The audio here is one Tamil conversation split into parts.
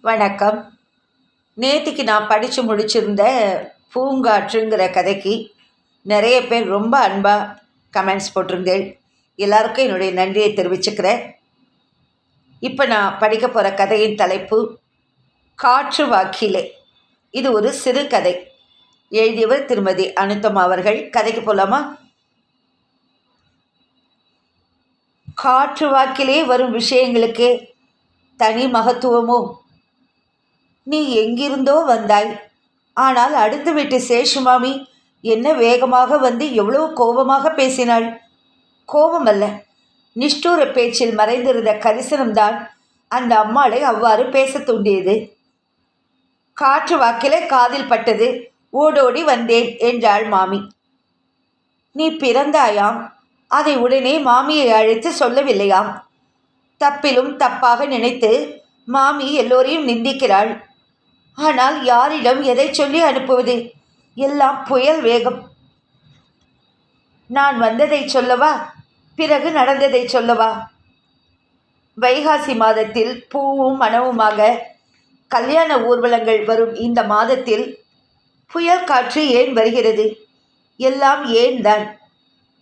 வணக்கம். நேற்றுக்கு நான் படித்து முடிச்சிருந்த பூங்காற்றுங்கிற கதைக்கு நிறைய பேர் ரொம்ப அன்பாக கமெண்ட்ஸ் போட்டிருந்தேன். எல்லாருக்கும் என்னுடைய நன்றியை தெரிவிச்சுக்கிறேன். இப்போ நான் படிக்க போகிற கதையின் தலைப்பு காற்று வாக்கிலே. இது ஒரு சிறு கதை. எழுதியவர் திருமதி அனுத்தம் அவர்கள். கதைக்கு போகலாமா காற்று வாக்கிலே வரும் விஷயங்களுக்கு தனி மகத்துவமோ? நீ எங்கிருந்தோ வந்தாய். ஆனால் அடுத்து வீட்டு சேஷுமாமி என்ன வேகமாக வந்து எவ்வளோ கோபமாக பேசினாள்? கோபம் அல்ல நிஷ்டூர பேச்சில் மறைந்திருந்த கரிசனம்தான் அந்த அம்மாளை அவ்வாறு பேச தூண்டியது. காற்று வாக்கில காதில் பட்டது ஓடோடி வந்தேன் என்றாள் மாமி. நீ பிறந்தாயாம்? அதை உடனே மாமியை அழைத்து சொல்லவில்லையாம்? தப்பிலும் தப்பாக நினைத்து மாமி எல்லோரையும் நிந்திக்கிறாள். ஆனால் யாரிடம் எதை சொல்லி அனுப்புவது? எல்லாம் புயல் வேகம். நான் வந்ததை சொல்லவா? பிறகு நடந்ததை சொல்லவா? வைகாசி மாதத்தில் பூவும் மனவுமாக கல்யாண ஊர்வலங்கள் வரும் இந்த மாதத்தில் புயல் காற்று ஏன் வருகிறது? எல்லாம் ஏன் தான்?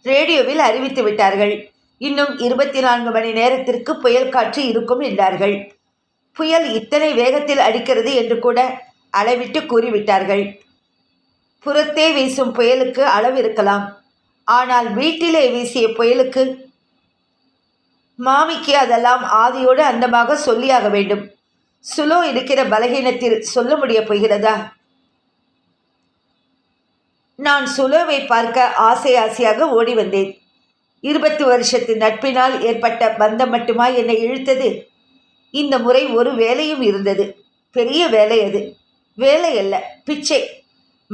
ரேடியோவில் அறிவித்து விட்டார்கள். இன்னும் இருபத்தி நான்கு மணி நேரத்திற்கு புயல் காற்று இருக்கும் என்றார்கள். புயல் இத்தனை வேகத்தில் அடிக்கிறது என்று கூட அளவிட்டு கூறிவிட்டார்கள். புறத்தே வீசும் புயலுக்கு அளவு இருக்கலாம். ஆனால் வீட்டிலே வீசிய புயலுக்கு மாமிக்கு அதெல்லாம் ஆதியோடு அந்தமாக சொல்லியாக வேண்டும். சுலோ இருக்கிற பலகீனத்தில் சொல்ல முடிய போகிறதா? நான் சுலோவை பார்க்க ஆசை ஆசையாக ஓடி வந்தேன். இருபத்தி வருஷத்து நட்பினால் ஏற்பட்ட பந்தம் மட்டுமா என்னை இழுத்தது? இந்த முறை ஒரு வேலையும் இருந்தது. பெரிய வேலை அது. வேலை அல்ல பிச்சை.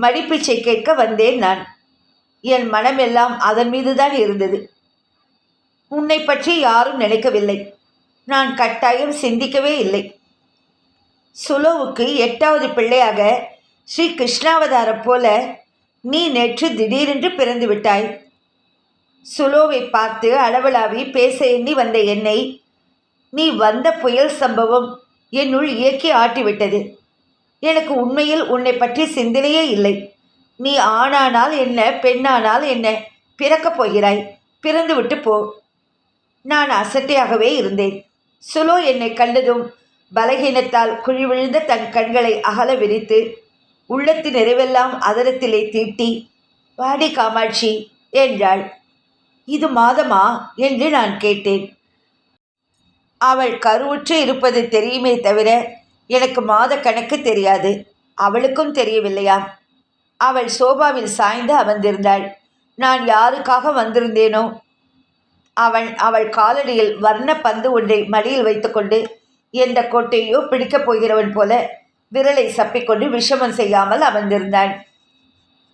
மடிப்பிச்சை கேட்க வந்தேன் நான். என் மனமெல்லாம் அதன் மீதுதான் இருந்தது. உன்னை பற்றி யாரும் நினைக்கவில்லை. நான் கட்டாயம் சிந்திக்கவே இல்லை. சுலோவுக்கு எட்டாவது பிள்ளையாக ஸ்ரீ கிருஷ்ணாவதாரம் போல நீ நேற்று திடீரென்று பிறந்து விட்டாய். சுலோவை பார்த்து அளவலாவி பேச எண்ணி வந்த என்னை நீ வந்த புயல் சம்பவம் என்னுள் இயக்கி ஆட்டிவிட்டது. எனக்கு உண்மையில் உன்னை பற்றி சிந்தனையே இல்லை. நீ ஆணானால் என்ன பெண்ணானால் என்ன பிறக்கப் போகிறாய் பிறந்துவிட்டு போ. நான் அசட்டையாகவே இருந்தேன். சுலோ என்னை கண்டதும் பலகீனத்தால் குழி விழுந்த தன் கண்களை அகல விரித்து உள்ளத்து நிறைவெல்லாம் அதரத்திலே தீட்டி வாடி காமாட்சி என்றாள். இது மாதமா? என்று நான் கேட்டேன். அவள் கருவுற்று இருப்பது தெரியுமே தவிர எனக்கு மாத கணக்கு தெரியாது. அவளுக்கும் தெரியவில்லையா? அவள் சோபாவில் சாய்ந்து அமர்ந்திருந்தாள். நான் யாருக்காக வந்திருந்தேனோ? அவன் அவள் காலடியில் வர்ண பந்து ஒன்றை மடியில் வைத்துக்கொண்டு எந்த கோட்டையோ பிடிக்கப் போகிறவன் போல விரலை சப்பிக்கொண்டு விஷமம் செய்யாமல் அமர்ந்திருந்தான்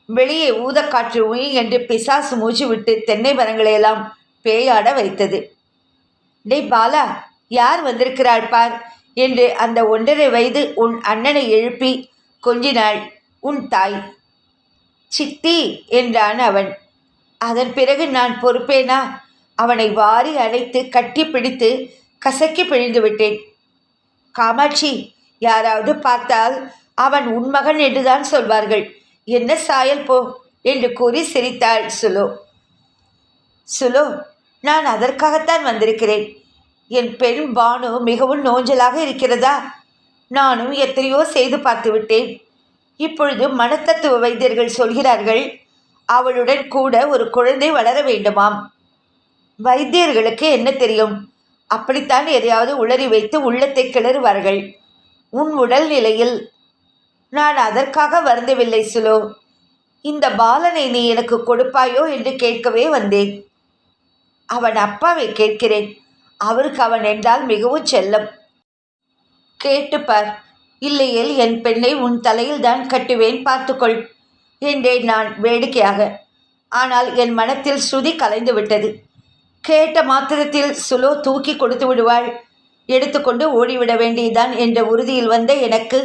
வெளியே ஊதக்காற்று உய் என்று பிசாசு மூச்சு விட்டு தென்னை மரங்களையெல்லாம் பேயாட வைத்தது. டேய் பாலா யார் வந்திருக்கிறாள் பார்? என்று அந்த ஒன்றரை வயது உன் அண்ணனை எழுப்பி கொஞ்சினாள் உன் தாய். சித்தி என்றான் அவன். அதன் பிறகு நான் பொறுப்பேனா? அவனை வாரி அணைத்து கட்டி பிடித்து கசக்கி பிழிந்து விட்டேன். காமாட்சி யாராவது பார்த்தால் அவன் உன் மகன் என்றுதான் சொல்வார்கள். என்ன சாயல் போ? என்று கூறி சிரித்தாள் சுலோ. சுலோ நான் அதற்காகத்தான் வந்திருக்கிறேன். என் பெண் பானு மிகவும் நோஞ்சலாக இருக்கிறதா? நானும் எத்தனையோ செய்து பார்த்து விட்டேன் இப்பொழுது மனத்தத்துவ வைத்தியர்கள் சொல்கிறார்கள் அவளுடன் கூட ஒரு குழந்தை வளர வேண்டுமாம். வைத்தியர்களுக்கு என்ன தெரியும்? அப்படித்தான் எதையாவது உளறி வைத்து உள்ளத்தை கிளறுவார்கள். உன் உடல் நிலையில் நான் அதற்காக வருந்தவில்லை சுலோ. இந்த பாலனை நீ எனக்கு கொடுப்பாயோ என்று கேட்கவே வந்தேன். அவன் அப்பாவை கேட்கிறேன். அவருக்கு அவன் என்றால் மிகவும் செல்லம். கேட்டுப்பார் இல்லையேல் என் பெண்ணை உன் தலையில் தான் கட்டுவேன் பார்த்துக்கொள் என்றேன் நான் வேடிக்கையாக. ஆனால் என் மனத்தில் ஸ்ருதி கலைந்து விட்டது. கேட்ட மாத்திரத்தில் சுலோ தூக்கி கொடுத்து விடுவாள். எடுத்துக்கொண்டு ஓடிவிட வேண்டியதுதான் என்ற உறுதியில் வந்த எனக்கு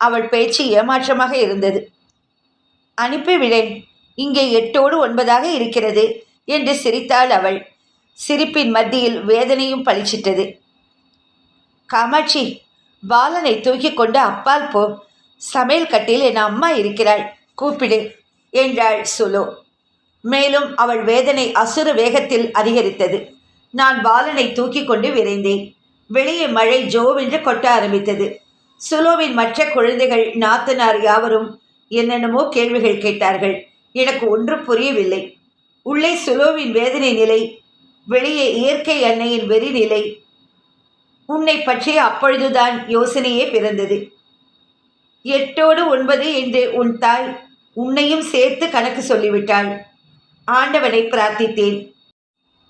அவள் பேச்சு ஏமாற்றமாக இருந்தது. அனுப்பிவிடேன் இங்கே எட்டோடு ஒன்பதாக இருக்கிறது என்று சிரித்தாள் அவள். சிரிப்பின் மத்தியில் வேதனையும் பளிச்சிட்டது. காமாட்சி பாலனை தூக்கி கொண்டு அப்பால் போ. சமையல் கட்டில் என் அம்மா இருக்கிறாள். கூப்பிடு என்றாள் சுலோ. மேலும் அவள் வேதனை அசுர வேகத்தில் அதிகரித்தது. நான் பாலனை தூக்கி கொண்டு விரைந்தேன். வெளியே மழை ஜோவென்று கொட்ட ஆரம்பித்தது. சுலோவின் மற்ற குழந்தைகள் நாத்தனார் யாவரும் என்னென்னமோ கேள்விகள் கேட்டார்கள். எனக்கு ஒன்றும் புரியவில்லை. உள்ளே சுலோவின் வேதனை நிலை வெளியே இயற்கை அன்னையின் வெறி நிலை உன்னை பற்றிய அப்பொழுதுதான் யோசனையே பிறந்தது. எட்டோடு ஒன்பது என்று உன் தாய் உன்னையும் சேர்த்து கணக்கு சொல்லிவிட்டாள். ஆண்டவனை பிரார்த்தித்தேன்.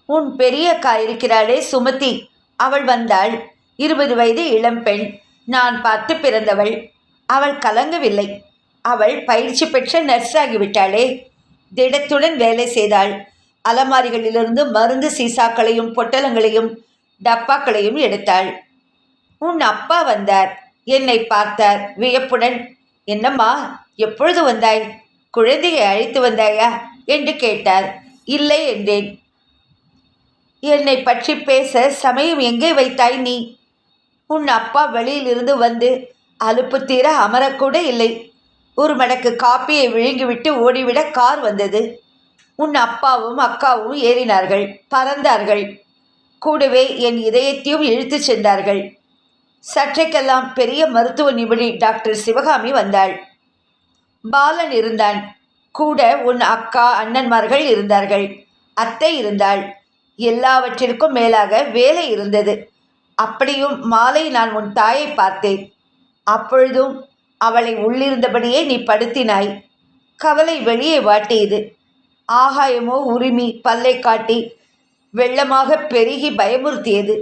உன் பெரிய அக்கா இருக்கிறாளே சுமதி. அவள் வந்தாள். இருபது வயது இளம்பெண் நான் பார்த்து பிறந்தவள். அவள் கலங்கவில்லை. அவள் பயிற்சி பெற்ற நர்ஸ் ஆகிவிட்டாளே திடத்துடன் வேலை செய்தாள். அலமாரிகளிலிருந்து மருந்து சீசாக்களையும் பொட்டலங்களையும் டப்பாக்களையும் எடுத்தாள். உன் அப்பா வந்தார். என்னை பார்த்தார். வியப்புடன் என்னம்மா எப்பொழுது வந்தாய்? குழந்தையை அழைத்து வந்தாயா? என்று கேட்டார். இல்லை என்றேன். என்னை பற்றி பேச சமயம் எங்கே வைத்தாய் நீ? உன் அப்பா வெளியிலிருந்து வந்து அலுப்பு தீர அமரக்கூட இல்லை. ஒரு மடக்கு காப்பியை விழுங்கிவிட்டு ஓடிவிட கார் வந்தது. உன் அப்பாவும் அக்காவும் ஏறினார்கள். பறந்தார்கள். கூடவே என் இதயத்தையும் இழுத்துச் சென்றார்கள். சற்றைக்கெல்லாம் பெரிய மருத்துவ நிபுணி டாக்டர் சிவகாமி வந்தாள். பாலன் இருந்தான். கூட உன் அக்கா அண்ணன்மார்கள் இருந்தார்கள். அத்தை இருந்தாள். எல்லாவற்றிற்கும் மேலாக வேலை இருந்தது. அப்படியும் மாலை நான் உன் தாயை பார்த்தேன். அப்பொழுதும் அவளை உள்ளிருந்தபடியே நீ படுத்தினாய். கவலை வெளியே வாட்டியது. ஆகாயமோ உரிமி பல்லை காட்டி வெள்ளமாக பெருகி பயமுறுத்தியது.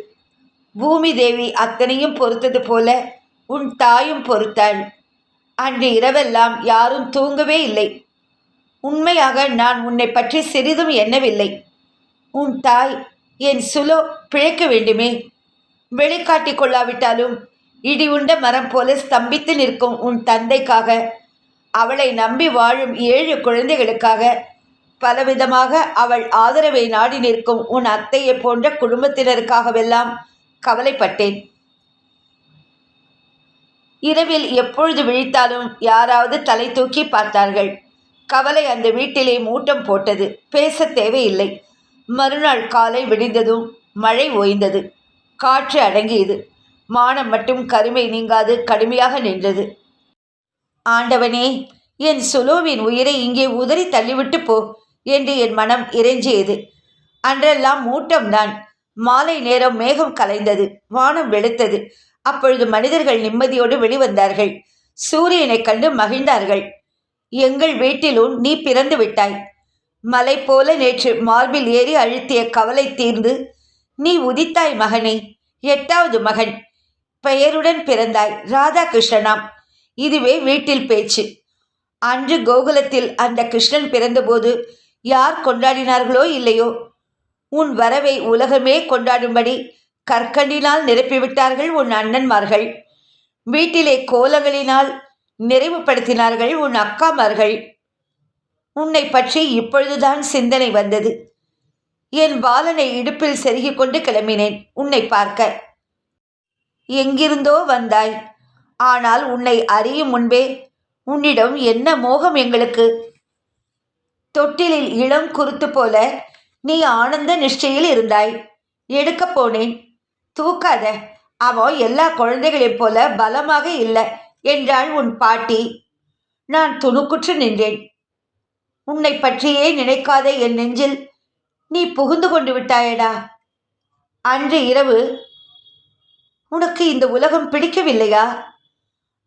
பூமி தேவி அத்தனையும் பொறுத்தது போல உன் தாயும் பொறுத்தாள். அன்று இரவெல்லாம் யாரும் தூங்கவே இல்லை. உண்மையாக நான் உன்னை பற்றி சிறிதும் எண்ணவில்லை. உன் தாய் என் சுலோ பிழைக்க வேண்டுமே. வெளிக்காட்டி கொள்ளாவிட்டாலும் இடி உண்ட மரம் போல ஸ்தம்பித்து நிற்கும் உன் தந்தைக்காக அவளை நம்பி வாழும் ஏழு குழந்தைகளுக்காக பலவிதமாக அவள் ஆதரவை நாடி நிற்கும் உன் அத்தையை போன்ற குடும்பத்தினருக்காகவெல்லாம் கவலைப்பட்டேன். இரவில் எப்பொழுது விழித்தாலும் யாராவது தலை தூக்கி பார்த்தார்கள். கவலை அந்த வீட்டிலே மூட்டம் போட்டது. பேச தேவையில்லை. மறுநாள் காலை விடிந்ததும் மழை ஓய்ந்தது. காற்று அடங்கியது. மானம் மட்டும் கருமை நீங்காது கடுமையாக நின்றது. ஆண்டவனே என் சுலோவின் உயிரை இங்கே உதறி தள்ளிவிட்டு போ. என்று என் மனம் இறைஞ்சியது. அன்றெல்லாம் மூட்டம்தான் மாலை நேரம் மேகம் கலைந்தது வானம் வெளுத்தது. அப்பொழுது மனிதர்கள் நிம்மதியோடு வெளிவந்தார்கள். சூரியனை கண்டு மகிழ்ந்தார்கள். எங்கள் வீட்டிலும் நீ பிறந்து விட்டாய். மலை போல நேற்று மார்பில் ஏறி அழுத்திய கவலை தீர்ந்து நீ உதித்தாய் மகனே. எட்டாவது மகன். பெயருடன் பிறந்தாய் ராதாகிருஷ்ணனாம். இதுவே வீட்டில் பேச்சு. அன்று கோகுலத்தில் அந்த கிருஷ்ணன் பிறந்தபோது யார் கொண்டாடினார்களோ இல்லையோ? உன் வரவை உலகமே கொண்டாடும்படி கற்கண்டினால் நிரப்பிவிட்டார்கள் உன் அண்ணன்மார்கள். வீட்டிலே கோலங்களினால் நிறைவுபடுத்தினார்கள் உன் அக்காமார்கள். உன்னை பற்றி இப்பொழுதுதான் சிந்தனை வந்தது. என் பாலனை இடுப்பில் செருகிக் கொண்டு கிளம்பினேன். உன்னை பார்க்க. எங்கிருந்தோ வந்தாய். ஆனால் உன்னை அறியும் முன்பே உன்னிடம் என்ன மோகம் எங்களுக்கு? தொட்டிலில் இளம் குருத்து போல நீ ஆனந்த நிஷ்டையில் இருந்தாய். எடுக்கப் போனேன். தூக்காத. அவன் எல்லா குழந்தைகளைப் போல பலமாக இல்லை என்றாள் உன் பாட்டி. நான் துணுக்குற்று நின்றேன். உன்னை பற்றியே நினைக்காத என் நெஞ்சில் நீ புகுந்து கொண்டு விட்டாயடா. அன்று இரவு உனக்கு இந்த உலகம் பிடிக்கவில்லையா?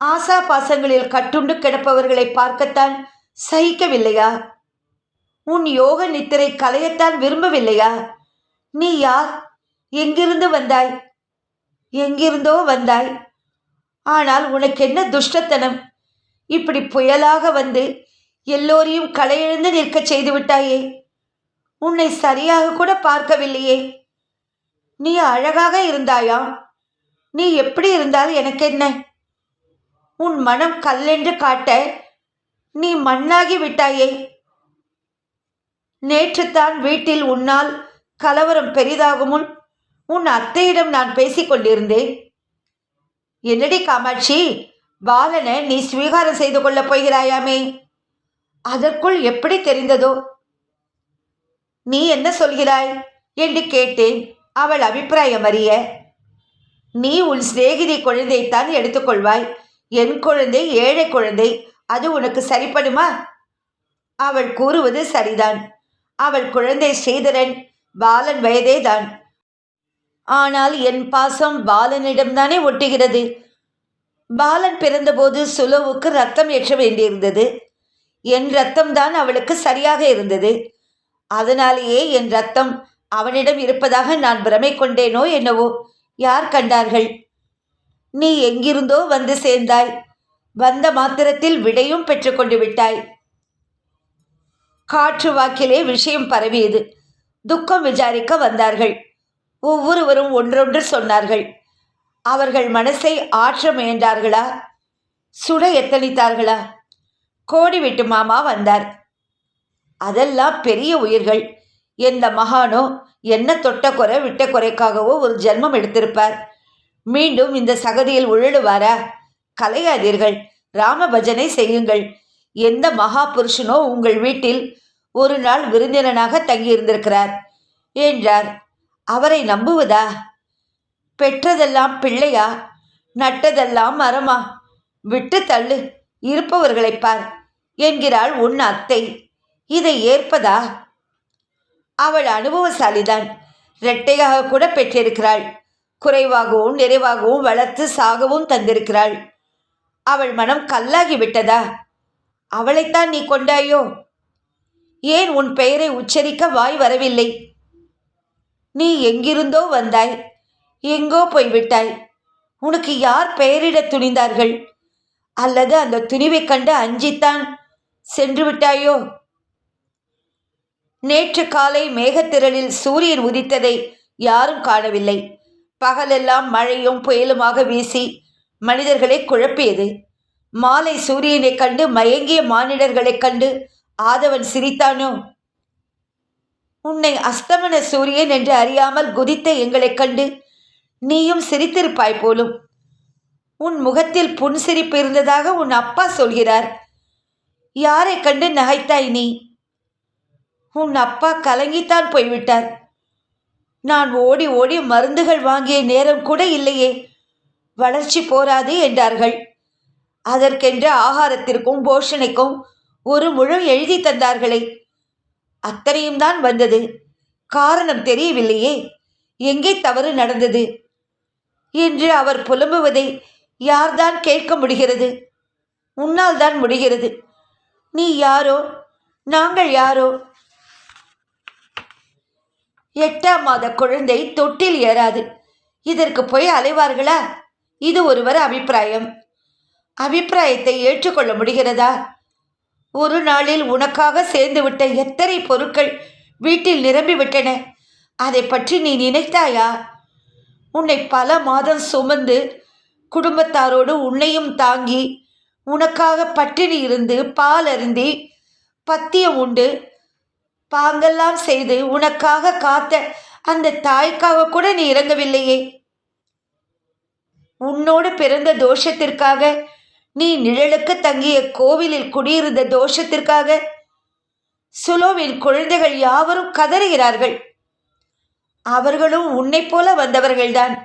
ஆசா பாசங்களில் கட்டுண்டு கிடப்பவர்களை பார்க்கத்தான் சகிக்கவில்லையா? உன் யோக நித்திரை கலையத்தான் விரும்பவில்லையா? நீ யார்? எங்கிருந்து வந்தாய்? எங்கிருந்தோ வந்தாய். ஆனால் உனக்கு என்ன துஷ்டத்தனம்? இப்படி புயலாக வந்து எல்லோரையும் களையிழந்து நிற்கச் செய்து விட்டாயே உன்னை சரியாக கூட பார்க்கவில்லையே. நீ அழகாக இருந்தாயா? நீ எப்படி இருந்தால் எனக்கு என்ன உன் மனம் கல்லென்று காட்ட நீ மண்ணாகி விட்டாயே. நேற்றுத்தான் வீட்டில் உன்னால் கலவரம் பெரிதாகுமுன் உன் அத்தையிடம் நான் பேசிக்கொண்டிருந்தேன். என்னடி காமாட்சி பாலனை நீ ஸ்வீகாரம் செய்து கொள்ளப் போகிறாயாமே? அதற்குள் எப்படி தெரிந்ததோ? நீ என்ன சொல்கிறாய்? என்று கேட்டேன் அவள் அபிப்பிராயம் அறிய. நீ உன் சிநேகிதி குழந்தைத்தான் எடுத்துக்கொள்வாய் என் குழந்தை ஏழை குழந்தை அது உனக்கு சரிப்படுமா? அவள் கூறுவது சரிதான். அவள் குழந்தை ஸ்ரீதரன் பாலன் வயதேதான். ஆனால் என் பாசம் பாலனிடம்தானே ஒட்டுகிறது. பாலன் பிறந்தபோது சுலவுக்கு ரத்தம் ஏற்ற வேண்டியிருந்தது. என் ரத்தம்தான் அவளுக்கு சரியாக இருந்தது. அதனாலேயே என் ரத்தம் அவனிடம் இருப்பதாக நான் பிரமை கொண்டேனோ என்னவோ யார் கண்டார்கள்? நீ எங்கிருந்தோ வந்து சேர்ந்தாய். வந்த மாத்திரத்தில் விடையும் பெற்றுக்கொண்டு விட்டாய். காற்று வாக்கிலே விஷயம் பரவியது. துக்கம் விசாரிக்க வந்தார்கள். ஒவ்வொருவரும் ஒன்றொன்று சொன்னார்கள். அவர்கள் மனசை ஆற்ற முயன்றார்களா? சுட எத்தனித்தார்களா? கோடி விட்டு மாமா வந்தார். அதெல்லாம் பெரிய உயிர்கள். எந்த மகானோ என்ன தொட்ட குறை விட்ட குறைக்காகவோ ஒரு ஜென்மம் எடுத்திருப்பார். மீண்டும் இந்த சகதியில் உழலுவாரா கலையாதீர்கள். ராம பஜனை செய்யுங்கள். எந்த மகா புருஷனோ உங்கள் வீட்டில் ஒரு நாள் விருந்தினனாக தங்கியிருந்திருக்கிறார் என்றார். அவரை நம்புவதா? பெற்றதெல்லாம் பிள்ளையா? நட்டதெல்லாம் மரமா? விட்டு தள்ளு இருப்பவர்களைப் பார் என்கிறாள் உன் அத்தை. இதை ஏற்பதா? அவள் அனுபவசாலிதான். இரட்டையாக கூட பெற்றிருக்கிறாள். குறைவாகவும் நிறைவாகவும் வளர்த்து சாகவும் தந்திருக்கிறாள். அவள் மனம் கல்லாகி விட்டதா? அவளைத்தான் நீ கொண்டாயோ? ஏன் உன் பெயரை உச்சரிக்க வாய் வரவில்லை? நீ எங்கிருந்தோ வந்தாய் எங்கோ போய்விட்டாய். உனக்கு யார் பெயரிட துணிந்தார்கள்? அல்லது அந்த துணிவைக் கண்டு அஞ்சித்தான் சென்று விட்டாயோ நேற்று காலை மேகத்திரளில் சூரியன் உதித்ததை யாரும் காணவில்லை. பகலெல்லாம் மழையும் புயலுமாக வீசி மனிதர்களை குழப்பியது. மாலை சூரியனைக் கண்டு மயங்கிய மானிடர்களைக் கண்டு ஆதவன் சிரித்தானோ? உன்னை அஸ்தமன சூரியன் என்று அறியாமல் குதித்த எங்களைக் கண்டு நீயும் சிரித்திருப்பாய் போலும். உன் முகத்தில் புன்சிரிப்பு இருந்ததாக உன் அப்பா சொல்கிறார். யாரை கண்டு நகைத்தாய் நீ? உன் அப்பா கலங்கித்தான் போய்விட்டார். நான் ஓடி ஓடி மருந்துகள் வாங்கிய நேரம் கூட இல்லையே. வளர்ச்சி போராது என்றார்கள். அதற்கென்று ஆகாரத்திற்கும் போஷணைக்கும் ஒரு முழம் எழுதி தந்தார்களே. அத்தனையும் தான் வந்தது. காரணம் தெரியவில்லையே. எங்கே தவறு நடந்தது? என்று அவர் புலம்புவதை யார்தான் கேட்க முடிகிறது? உன்னால் தான் முடிகிறது. நீ யாரோ? நாங்கள் யாரோ? எட்டாம் மாத குழந்தை தொட்டில் ஏறாது. இதற்கு போய் அலைவார்களா? இது ஒருவர் அபிப்பிராயம். அபிப்பிராயத்தை ஏற்றுக்கொள்ள முடிகிறதா? ஒரு நாளில் உனக்காக சேர்ந்துவிட்ட எத்தனை பொருட்கள் வீட்டில் நிரம்பிவிட்டன? அதை பற்றி நீ நினைத்தாயா? உன்னை பல மாதம் சுமந்து குடும்பத்தாரோடு உன்னையும் தாங்கி உனக்காக பட்டினி இருந்து பால் அருந்தி பத்தியம் உண்டு. பாங்கெல்லாம் செய்து உனக்காக காத்த அந்த தாய்க்காக கூட நீ இறங்கவில்லையே. உன்னோடு பிறந்த தோஷத்திற்காக நீ நிழலுக்கு தங்கிய கோவிலில் குடியிருந்த தோஷத்திற்காக சுலோவின் குழந்தைகள் யாவரும் கதறுகிறார்கள். அவர்களும் உன்னைப் போல வந்தவர்கள்தான்.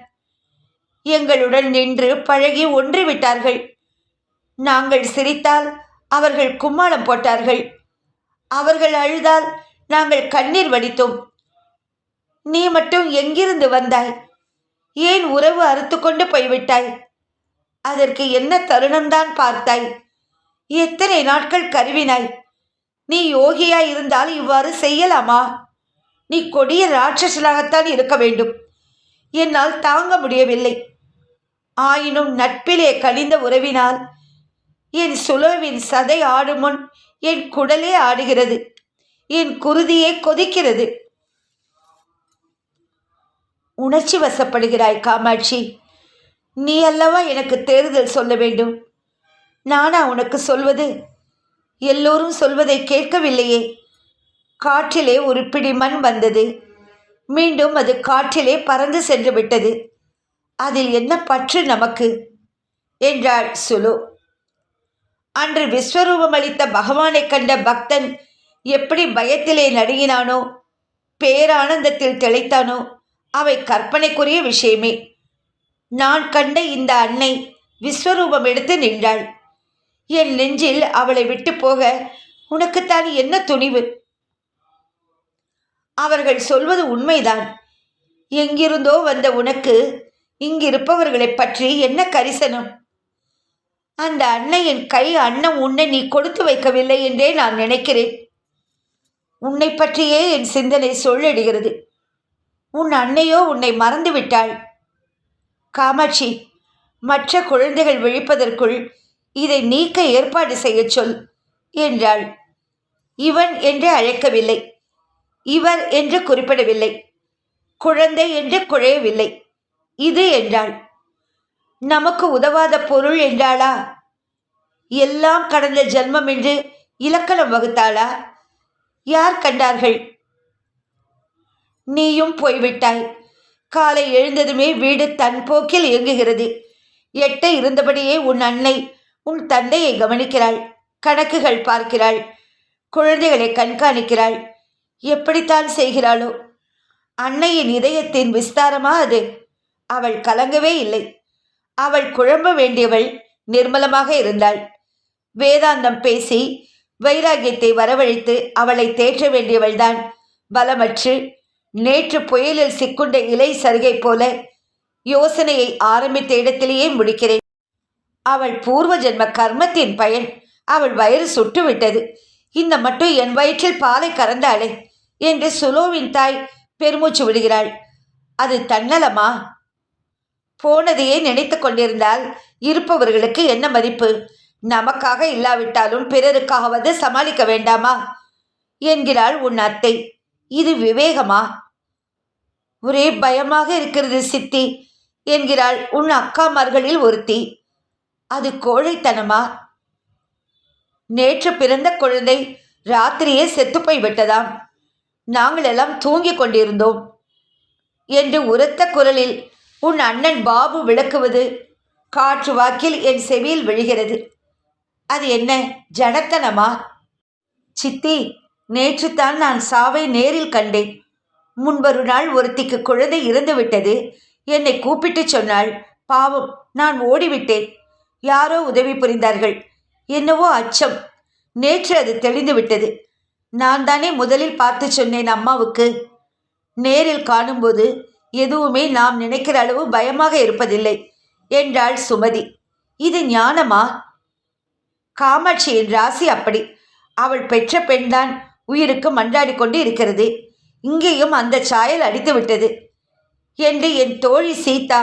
எங்களுடன் நின்று பழகி ஒன்று விட்டார்கள் நாங்கள் சிரித்தால் அவர்கள் கும்மாளம் போட்டார்கள். அவர்கள் அழுதால் நாங்கள் கண்ணீர் வடித்தோம். நீ மட்டும் எங்கிருந்து வந்தாய்? ஏன் உறவு அறுத்து கொண்டு போய்விட்டாய்? அதற்கு என்ன தருணம்தான் பார்த்தாய்? எத்தனை நாட்கள் கருவினாய்? நீ யோகியாய் இருந்தால் இவ்வாறு செய்யலாமா? நீ கொடிய ராட்சசனாகத்தான் இருக்க வேண்டும். என்னால் தாங்க முடியவில்லை. ஆயினும் நட்பிலே கனிந்த உறவினால் என் சுலவின் சதை ஆடும் முன் என் குடலே ஆடுகிறது. என் குருதியே கொதிக்கிறது. உணர்ச்சி வசப்படுகிறாய் காமாட்சி. நீ அல்லவா எனக்கு தேர்தல் சொல்ல வேண்டும்? நானா உனக்கு சொல்வது? எல்லோரும் சொல்வதை கேட்கவில்லையே. காற்றிலே ஒரு பிடி மண் வந்தது. மீண்டும் அது காற்றிலே பறந்து சென்று விட்டது. அதில் என்ன பற்று நமக்கு? என்றாள் சுலு. அன்று விஸ்வரூபம் அளித்த பகவானை கண்ட பக்தன் எப்படி பயத்திலே நடுங்கினானோ பேரானந்தத்தில் திளைத்தானோ அவை கற்பனைக்குரிய விஷயமே. நான் கண்ட இந்த அன்னை விஸ்வரூபம் எடுத்து நின்றாள். என் நெஞ்சில் அவளை விட்டு போக உனக்குத்தான் என்ன துணிவு? அவர்கள் சொல்வது உண்மைதான். எங்கிருந்தோ வந்த உனக்கு இங்கிருப்பவர்களை பற்றி என்ன கரிசனம்? அந்த அன்னையின் கை அன்னம் உன்னை நீ கொடுத்து வைக்கவில்லை என்றே நான் நினைக்கிறேன். உன்னை பற்றியே என் சிந்தனை சொல்லடுகிறது. உன் அன்னையோ உன்னை மறந்து விட்டாள். காமாட்சி மற்ற குழந்தைகள் விழிப்பதற்குள் இதை நீக்க ஏற்பாடு செய்யச் சொல் என்றாள். இவன் என்று அழைக்கவில்லை. இவர் என்று குறிப்பிடவில்லை. குழந்தை என்று குழையவில்லை. இது என்றாள். நமக்கு உதவாத பொருள் என்றாளா? எல்லாம் கடந்த ஜென்மம் என்று இலக்கணம் வகுத்தாளா? யார் கண்டார்கள்? நீயும் போய்விட்டாய். காலை எழுந்ததுமே வீடு தன் போக்கில் இயங்குகிறது. எட்ட இருந்தபடியே உன் அன்னை உன் தந்தையை கவனிக்கிறாள். கணக்குகள் பார்க்கிறாள். குழந்தைகளை கண்காணிக்கிறாள். எப்படித்தான் செய்கிறாளோ? அன்னையின் இதயத்தின் விஸ்தாரமா அது? அவள் கலங்கவே இல்லை. அவள் குழம்ப வேண்டியவள் நிர்மலமாக இருந்தாள். வேதாந்தம் பேசி வைராகியத்தை வரவழைத்து அவளை தேற்ற வேண்டியவள்தான். பலமற்று நேற்று புயலில் சிக்குண்ட இலை சருகை போல யோசனையை ஆரம்பித்த இடத்திலேயே முடிக்கிறேன். அவள் பூர்வ ஜென்ம கர்மத்தின் பயன். அவள் வயிறு சுட்டுவிட்டது. இந்த மட்டும் என் வயிற்றில் பாலை கறந்தாளே என்று சுலோவின் தாய் பெருமூச்சு விடுகிறாள். அது தன்னலமா? போனதையே நினைத்து கொண்டிருந்தால் இருப்பவர்களுக்கு என்ன மதிப்பு? நமக்காக இல்லாவிட்டாலும் பிறருக்காகவது சமாளிக்க வேண்டாமா? என்கிறாள் உன் அத்தை. இது விவேகமா? ஒரே பயமாக இருக்கிறது சித்தி என்கிறாள் உன் அக்காமார்களில் ஒருத்தி. அது கோழைத்தனமா? நேற்று பிறந்த குழந்தை ராத்திரியே செத்துப்போய் விட்டதாம். நாங்களெல்லாம் தூங்கிக் கொண்டிருந்தோம். என்று உரத்த குரலில் உன் அண்ணன் பாபு விளக்குவது காற்று வாக்கில் என் செவியில் விழுகிறது. அது என்ன ஜனத்தனமா? சித்தி நேற்றுத்தான் நான் சாவை நேரில் கண்டேன். முன்பொரு நாள் ஒருத்திக்கு குழந்தை இறந்துவிட்டது. என்னை கூப்பிட்டு சொன்னாள் பாவம் நான் ஓடிவிட்டேன். யாரோ உதவி புரிந்தார்கள். என்னவோ அச்சம். நேற்று அது தெளிந்து விட்டது நான் தானே முதலில் பார்த்து சொன்னேன் அம்மாவுக்கு. நேரில் காணும்போது எதுவுமே நாம் நினைக்கிற அளவு பயமாக இருப்பதில்லை என்றாள் சுமதி. இது ஞானமா? காமாட்சியின் ராசி அப்படி. அவள் பெற்ற பெண்தான். உயிருக்கு மன்றாடி கொண்டு இருக்கிறது. இங்கேயும் அந்த சாயல் அடித்து விட்டது. என்று என் தோழி சீதா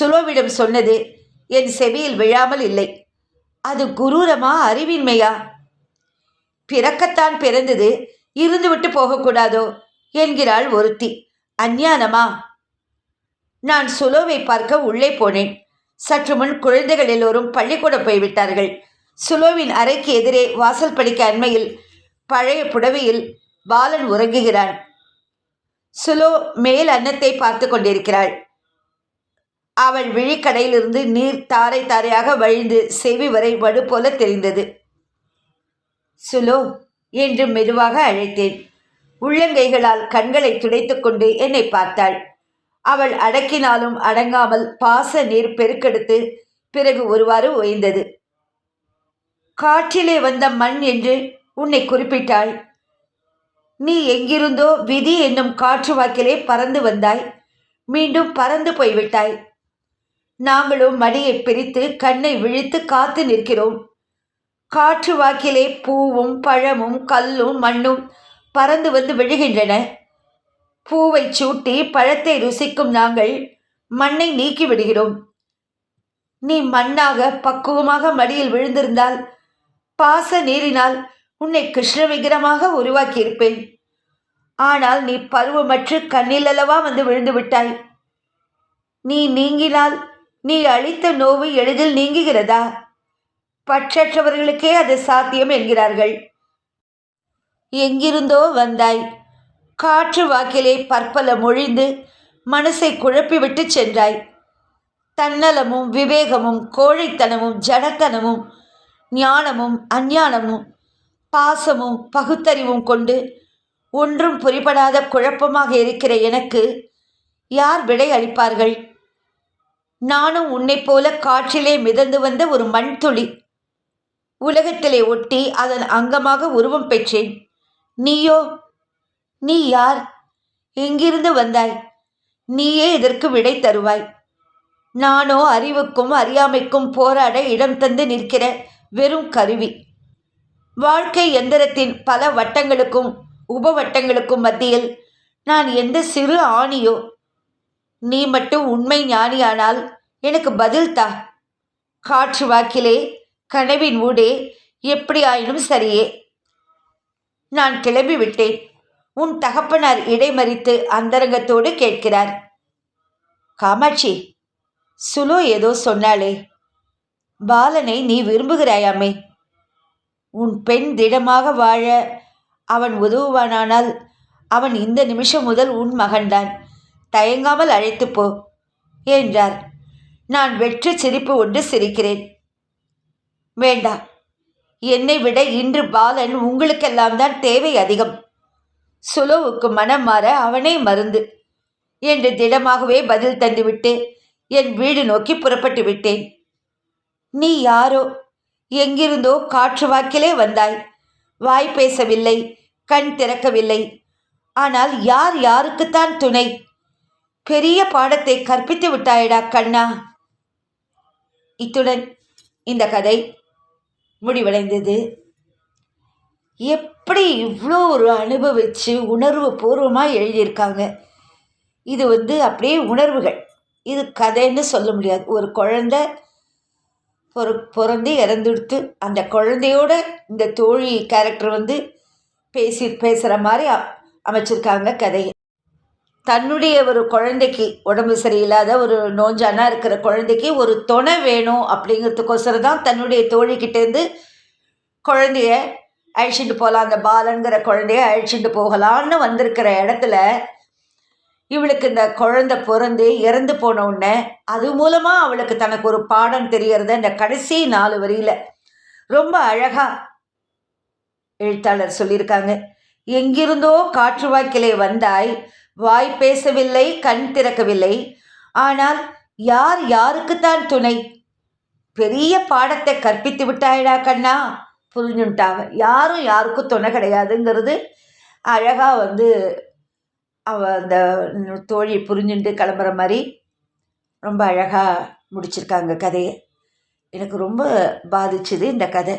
சுலோவிடம் சொன்னது. என் செவியில் விழாமல் இல்லை. அது குரூரமா அறிவின்மையா? பிறக்கத்தான் பிறந்தது. இருந்துவிட்டு போகக்கூடாதோ? என்கிறாள் ஒருத்தி. அஞ்ஞானமா? நான் சுலோவை பார்க்க உள்ளே போனேன். சற்று முன் குழந்தைகள் எல்லோரும் பள்ளிக்கூடம் போய்விட்டார்கள். சுலோவின் அறைக்கு எதிரே வாசல் படிக்க அண்மையில் பழைய புடவையில் பாலன் உறங்குகிறான். சுலோ மேல் அன்னத்தை பார்த்து கொண்டிருக்கிறாள். அவள் விழிக்கடையிலிருந்து நீர் தாரை தாரையாக வழிந்து செவி வரை வடு போல தெரிந்தது. சுலோ என்று மெதுவாக அழைத்தேன். உள்ளங்கைகளால் கண்களை துடைத்துக்கொண்டு என்னை பார்த்தாள். அவள் அடக்கினாலும் அடங்காமல் பாச நீர் பெருக்கெடுத்து பிறகு ஒருவாறு ஓய்ந்தது. காற்றிலே வந்த மண் என்று உன்னை குறிப்பிட்டாள். நீ எங்கிருந்தோ விதி என்னும் காற்று வாக்கிலே பறந்து வந்தாய். மீண்டும் பறந்து போய்விட்டாய். நாங்களும் மடியை பிரித்து கண்ணை விழித்து காத்து நிற்கிறோம். காற்று வாக்கிலே பூவும் பழமும் கல்லும் மண்ணும் பறந்து வந்து விழுகின்றன. பூவை சூட்டி பழத்தை ருசிக்கும் நாங்கள் மண்ணை நீக்கி விடுகிறோம். நீ மண்ணாக பக்குவமாக மடியில் விழுந்திருந்தால் பாச நீரினால் உன்னை கிருஷ்ண விக்கிரமாக உருவாக்கியிருப்பேன். ஆனால் நீ பருவமற்று கண்ணில் அல்லவா வந்து விழுந்து விட்டாய். நீ நீங்கினால் நீ அளித்த நோவு எளிதில் நீங்குகிறதா? பற்றற்றவர்களுக்கே அது சாத்தியம் என்கிறார்கள். எங்கிருந்தோ வந்தாய். காற்று வாக்கிலே பற்பல மொழிந்து மனசை குழப்பிவிட்டு சென்றாய். தன்னலமும் விவேகமும் கோழைத்தனமும் ஜடத்தனமும் ஞானமும் அஞ்ஞானமும் பாசமும் பகுத்தறிவும் கொண்டு ஒன்றும் புரிபடாத குழப்பமாக இருக்கிற எனக்கு யார் விடை அளிப்பார்கள்? நானும் உன்னைப் போல காற்றிலே மிதந்து வந்த ஒரு மண்துளி உலகத்திலே ஒட்டி அதன் அங்கமாக உருவம் பெற்றேன். நீயோ? நீ யார்? எங்கிருந்து வந்தாய்? நீயே இதற்கு விடை தருவாய். நானோ அறிவுக்கும் அறியாமைக்கும் போராட இடம் தந்து நிற்கிற வெறும் கருவி. வாழ்க்கை எந்திரத்தின் பல வட்டங்களுக்கும் உபவட்டங்களுக்கும் மத்தியில் நான் எந்த சிறு ஆணியோ நீ மட்டும் உண்மை ஞானியானால் எனக்கு பதில் தா. காற்று வாக்கிலே கனவின் ஊடே எப்படி ஆயினும் சரியே. நான் கிளம்பி விட்டேன் உன் தகப்பனார் இடைமறித்து அந்தரங்கத்தோடு கேட்கிறார். காமாட்சி சுலோ ஏதோ சொன்னாளே. பாலனை நீ விரும்புகிறாயாமே? உன் பெண் திடமாக வாழ அவன் உதவுவானானால் அவன் இந்த நிமிஷம் முதல் உன் மகன்தான். தயங்காமல் அழைத்து போ என்றார். நான் வெற்று சிரிப்பு ஒன்று சிரிக்கிறேன். வேண்டாம் என்னை விட இன்று பாலன் உங்களுக்கெல்லாம் தான் தேவை அதிகம். சுலோவுக்கு மனம் மாற அவனே மருந்து என்று திடமாகவே பதில் தந்துவிட்டு என் வீடு நோக்கி புறப்பட்டு விட்டேன். நீ யாரோ? எங்கிருந்தோ காற்று வாக்கிலே வந்தாய். வாய் பேசவில்லை கண் திறக்கவில்லை. ஆனால் யார் யாருக்குத்தான் துணை? பெரிய பாடத்தை கற்பித்து விட்டாயடா கண்ணா. இத்துடன் இந்த கதை முடிவடைந்தது. எப்படி இவ்வளோ ஒரு அனுபவித்து உணர்வு பூர்வமாக எழுதியிருக்காங்க. இது வந்து அப்படியே உணர்வுகள். இது கதைன்னு சொல்ல முடியாது. ஒரு குழந்த ஒரு பிறந்து இறந்துடுத்து அந்த குழந்தையோட இந்த தோழி கேரக்டர் வந்து பேசி பேசுகிற மாதிரி அமைச்சிருக்காங்க கதையை தன்னுடைய ஒரு குழந்தைக்கு உடம்பு சரியில்லாத ஒரு நோஞ்சானா இருக்கிற குழந்தைக்கு ஒரு துணை வேணும் அப்படிங்கிறதுக்கோசரம் தான் தன்னுடைய தோழிக்கிட்டேருந்து குழந்தைய அழிச்சிட்டு போகலாம் அந்த பாலன்கிற குழந்தைய அழிச்சிட்டு போகலான்னு வந்திருக்கிற இடத்துல இவளுக்கு இந்த குழந்தை பிறந்து இறந்து போன உடனே அது மூலமாக அவளுக்கு தனக்கு ஒரு பாடம் தெரியறத இந்த கடைசி நாலு வரியில் ரொம்ப அழகாக எழுத்தாளர் சொல்லியிருக்காங்க. எங்கிருந்தோ காற்று வாக்கிலே வந்தாய் வாய் பேசவில்லை கண் திறக்கவில்லை. ஆனால் யார் யாருக்குத்தான் துணை? பெரிய பாடத்தை கற்பித்து விட்டாயடா கண்ணா புரிஞ்சுட்டாங்க யாரும் யாருக்கும் துணை கிடையாதுங்கிறது அழகாக வந்து அவ அந்த தோழி புரிஞ்சுட்டு கிளம்புற மாதிரி ரொம்ப அழகாக முடிச்சிருக்காங்க கதையை. எனக்கு ரொம்ப பாதிச்சுது இந்த கதை.